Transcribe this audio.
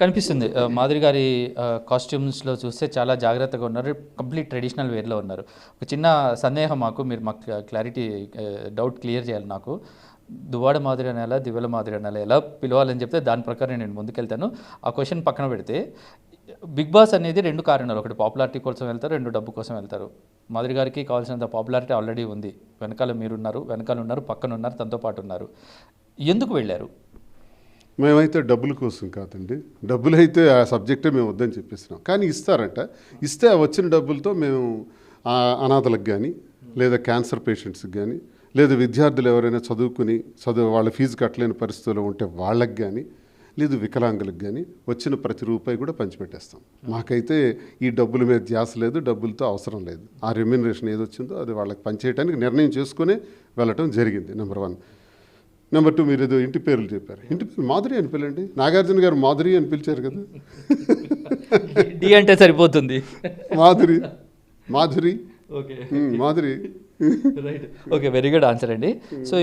కనిపిస్తుంది. మాధురి గారి కాస్ట్యూమ్స్లో చూస్తే చాలా జాగ్రత్తగా ఉన్నారు. కంప్లీట్ ట్రెడిషనల్ వేర్లో ఉన్నారు. ఒక చిన్న సందేహం మాకు మీరు మాకు క్లారిటీ డౌట్ క్లియర్ చేయాలి నాకు. దువాడ మాదిరి అనేలా దివెల మాదిరి అనేలా ఎలా పిలవాలని చెప్తే దాని ప్రకారం నేను ముందుకెళ్తాను. ఆ క్వశ్చన్ పక్కన పెడితే బిగ్ బాస్ అనేది రెండు కారణాలు. ఒకటి పాపులారిటీ కోసం వెళ్తారు రెండు డబ్బు కోసం వెళ్తారు. మాదిరి గారికి కావాల్సినంత పాపులారిటీ ఆల్రెడీ ఉంది. వెనకాల మీరున్నారు వెనకాల ఉన్నారు పక్కన ఉన్నారు తనతో పాటు ఉన్నారు. ఎందుకు వెళ్ళారు? మేమైతే డబ్బుల కోసం కాదండి. డబ్బులు అయితే ఆ సబ్జెక్టే మేము వద్దని చెప్పేసినాం కానీ ఇస్తారంట. ఇస్తే ఆ వచ్చిన డబ్బులతో మేము అనాథలకు కానీ లేదా క్యాన్సర్ పేషెంట్స్కి కానీ లేదా విద్యార్థులు ఎవరైనా చదువుకుని చదువు వాళ్ళ ఫీజు కట్టలేని పరిస్థితుల్లో ఉంటే వాళ్ళకి కానీ లేదు వికలాంగులకు కానీ వచ్చిన ప్రతి రూపాయి కూడా పంచిపెట్టేస్తాం. మాకైతే ఈ డబ్బుల మీద ధ్యాస లేదు డబ్బులతో అవసరం లేదు. ఆ రెమ్యునరేషన్ ఏది వచ్చిందో అది వాళ్ళకి పనిచేయడానికి నిర్ణయం చేసుకునే వెళ్ళటం జరిగింది నెంబర్ వన్. నెంబర్ టూ మీరు ఏదో ఇంటి పేర్లు చెప్పారు. ఇంటి పేరు మాధురి అని పిల్లండి నాగార్జున గారు మాధురి అని పిలిచారు కదా. డి అంటే సరిపోతుంది. Madhuri. Madhuri. Madhuri. Right okay very good answer అండి. సో